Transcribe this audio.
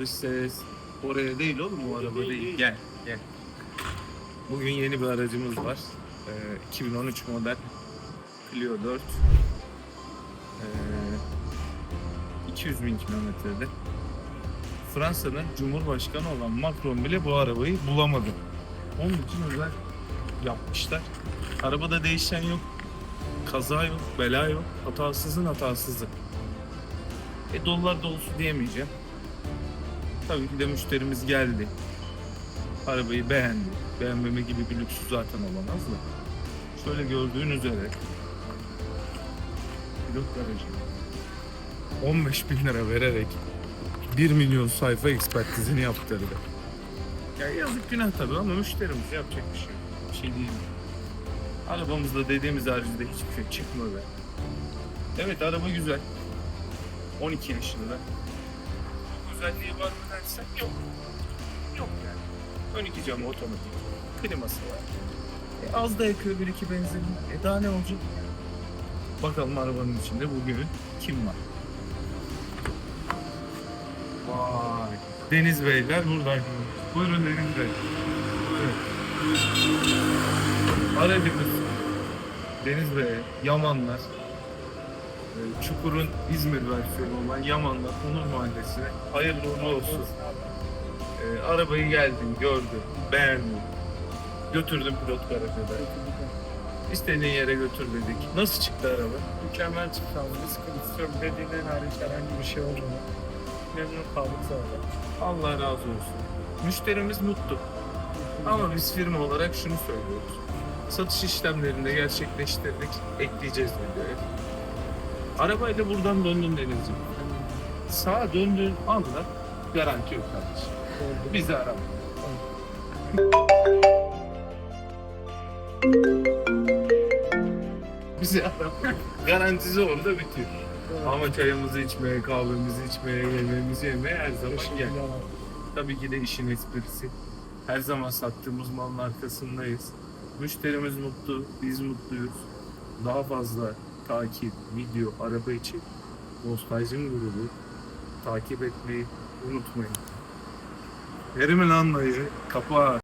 Dış ses. Oraya değil oğlum o araba değil. Gel gel. Bugün yeni bir aracımız var. Ee, 2013 model Clio 4. Ee, 200 bin kilometrede. Fransa'nın Cumhurbaşkanı olan Macron bile bu arabayı bulamadı. Onun için özel yapmışlar. Arabada değişen yok. Kaza yok, bela yok. Hatasızın hatasızı. E dolar dolusu diyemeyeceğim. Tabii ki de müşterimiz geldi. Arabayı beğendi. Beğenmeme gibi bir lüksü zaten olamaz da. Şöyle gördüğün üzere pilot garajı 15 bin lira vererek 1 milyon sayfa ekspertizini yaptırdı. Ya yazık günah tabii ama müşterimiz yapacak bir şey. Bir şey değil. Arabamızda dediğimiz haricinde hiçbir şey çıkmadı. Evet araba güzel. 12 yaşında. Özelliği var mı dersen yok. Yok yani. Ön iki camı otomatik. Kliması var. E, az da yakıyor bir iki benzin. E daha ne olacak? Bakalım arabanın içinde bugün kim var? Vay. Deniz Beyler buradan. Buyurun Deniz Bey. Buyurun. Aracımız Deniz Bey, Yamanlar, Çukur'un İzmir versiyonu olan Yamanlar Onur Mahallesi'ne hayırlı uğurlu olsun. E, arabayı geldim, gördüm, beğendim. Götürdüm pilot garajına. İstediğin yere götür dedik. Nasıl çıktı araba? Mükemmel çıktı abi. Bir sıkıntısı yok. Dediğinden hariç herhangi bir şey olmadı. Memnun kaldık zaten. Allah razı olsun. Müşterimiz mutlu. Ama biz firma olarak şunu söylüyoruz. Satış işlemlerinde gerçekleştirdik, ekleyeceğiz videoya. Arabayla buradan döndün Denizciğim. Sağa döndüğün anda garanti yok kardeşim. Bizi arama. Bizi arama. Garantisi orada bitiyor. Ama çayımızı içmeye, kahvemizi içmeye, yemeğimizi yemeye her zaman gel. Tabii ki de işin esprisi. Her zaman sattığımız malın arkasındayız. Müşterimiz mutlu, biz mutluyuz. Daha fazla takip, video, araba için Nostaljim grubu takip etmeyi unutmayın. Verimin anlayı kapat.